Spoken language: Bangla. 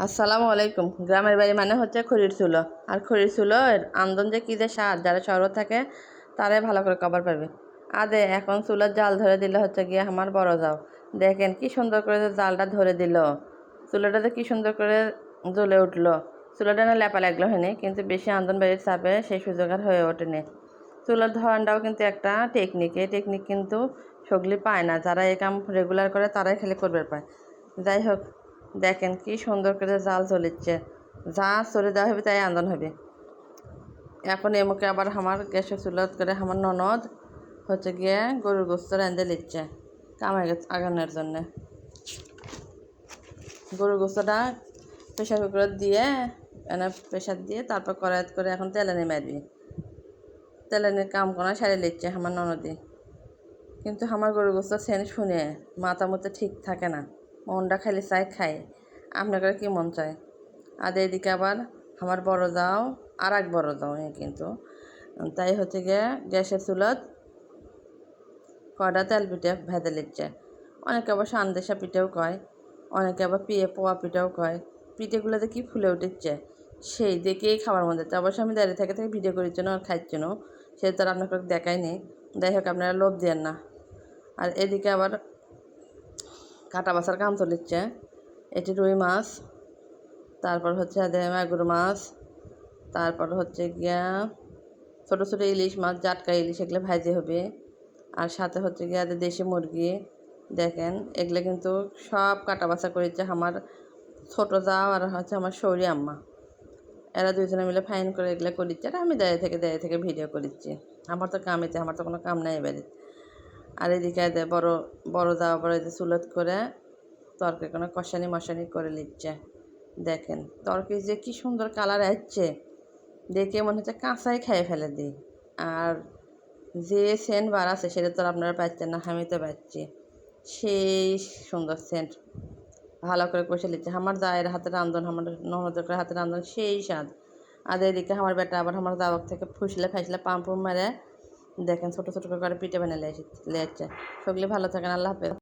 আসসালামু আলাইকুম। গ্রামের বাড়ি মানে হচ্ছে খড়ির চুলো। আর খড়ির চুলোর আন্দন যে কী যে সার, যারা শহর থাকে, তারাই ভালো করে কবার পাবে আদে, এখন চুলোর জাল ধরে দিলে হচ্ছে গিয়ে আমার বড় যাও দেখেন কি সুন্দর করে জালটা ধরে দিল। চুলোটাতে কি সুন্দর করে জ্বলে উঠল। চুলোটা না লেপা লাগল হয়নি, কিন্তু বেশি আন্দন বাড়ির চাপে সেই সুযোগ আর হয়ে ওঠেনি। চুলোর ধরনটাও কিন্তু একটা টেকনিক এই টেকনিক কিন্তু সগলি পায় না। যারা এই কাম রেগুলার করে, তারাই খালি করবে পায়। যাই হোক দেখেন কি সুন্দর করে জাল চলিচ্ছে যা চলে দেওয়া হবে তাই আন্দোলন হবে। এখন এমুকে আবার আমার গ্যাসের চুলত করে আমার ননদ হচ্ছে গিয়ে গরুর গোস্ত রেঁধে নিচ্ছে কামাই গেছে আগানোর জন্যে। গরুর গোস্তটা প্রেশার কুকার দিয়ে, এনে প্রেশার দিয়ে তারপর কড়াইত করে এখন তেলানি মারবি তেলানির কাম করা সারে লিচ্ছে আমার ননদি। কিন্তু আমার গরুর গোস্ত সেন শুনে মাথা মতো ঠিক থাকে না। মনটা খালি চাই খাই আপনাদের কি মন চায়? আর এদিকে আবার আমার বড় যাও আর এক বড় এ কিন্তু। তাই হচ্ছে গিয়ে গ্যাসের চুলত কয়টা তেল পিঠে ভেজে লিচ্ছে অনেকে আবার সানদেশা পিঠেও কয়, অনেকে আবার পিয়ে পোয়া পিঠেও কয়। পিঠেগুলোতে কি ফুলে উঠেছে। সেই দেখেই খাবার মধ্যে। তো অবশ্যই আমি দাঁড়িয়ে থেকে থেকে ভিডিও করার জন্য আর খাইর জন্য সে তো আর আপনাকে দেখায়নি যাই হোক, আপনারা লোভ দেন না। আর এদিকে আবার কাটা বাসার কাম চলিচ্ছে। এটি রুই মাছ, তারপর হচ্ছে মাগুর মাছ, তারপর হচ্ছে গিয়া ছোটো ছোটো ইলিশ মাছ, জাটকা ইলিশ এগুলো ভাজি হবে। আর সাথে হচ্ছে গিয়া দেশি মুরগি, দেখেন, এগুলো কিন্তু সব কাটা বাছা করেছে আমার ছোটো যাও আর হচ্ছে আমার সৌরি আম্মা। এরা দুজনে মিলে ফাইন করে এগুলো করিচ্ছে আর আমি দাঁড়িয়ে থেকে দাঁড়িয়ে থেকে ভিডিও করিচ্ছি। আমার তো কামিতে আমার তো কোনো কাম নাই এবারে আর এদিকে বড় বড় যাওয়া পরে চুলত করে তরকারি কোনো কষানি মশানি করে নিচ্ছে। দেখেন তরকারি যে কি সুন্দর কালার আসছে, দেখে মনে হচ্ছে কাঁচাই খেয়ে ফেলে দিই। আর যে সেন্ট বার আছে, সেটা তো আপনারা পাচ্ছেন না, আমি তো পাচ্ছি। সেই সুন্দর সেন্ট ভালো করে কষে নিচ্ছে। আমার দায়ের হাতে রান্ধন, আমার ননদের হাতে রান্ধন সেই স্বাদ। আর এদিকে আমার বেটা আবার আমার দাওয়াক থেকে ফুসলে ফাইসলে পাম্পুম মেরে দেখেন ছোট ছোট করে পিঠে বানিয়ে লেছে সকলে ভালো থাকেন আল্লাহ হাফেজ।